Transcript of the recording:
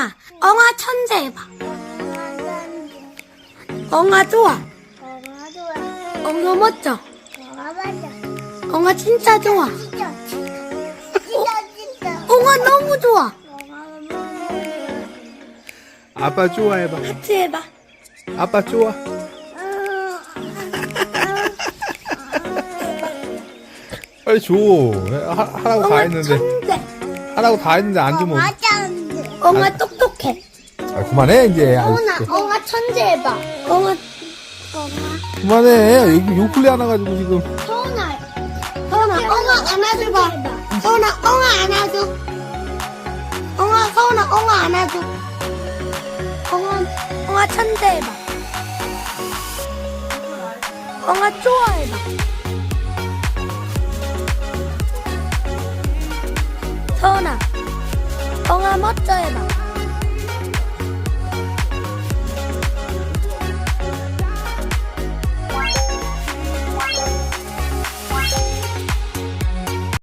서은아, 엉아 천재 해봐. 엉아 좋아. 엄마 좋아. 엉아 멋져. 엄마 맞아. 엉아 진짜 좋아. 진짜 진짜 진짜. 엉아 너무 좋아. 아빠 좋아 해봐. 하트 해봐. 아빠 좋아. 빨리 줘. 하, 하라고 다 엉아 했는데. 천재. 하라고 다 했는데 안 주면. 맞았는데. 엉아 똑똑해. 아, 그만해, 이제. 서은아, 진짜. 엉아 천재 해봐. 엉아, 그만해. 여기 요플레 하나 가지고 지금. 서은아. 서은아, 엉아 안아줘봐. 서은아, 엉아 안아줘. 엉아, 서은아, 엉아 안아줘. 엉아, 엉아 천재 해봐. 엉아 좋아해봐. 서은아, 엉아 멋져 해봐.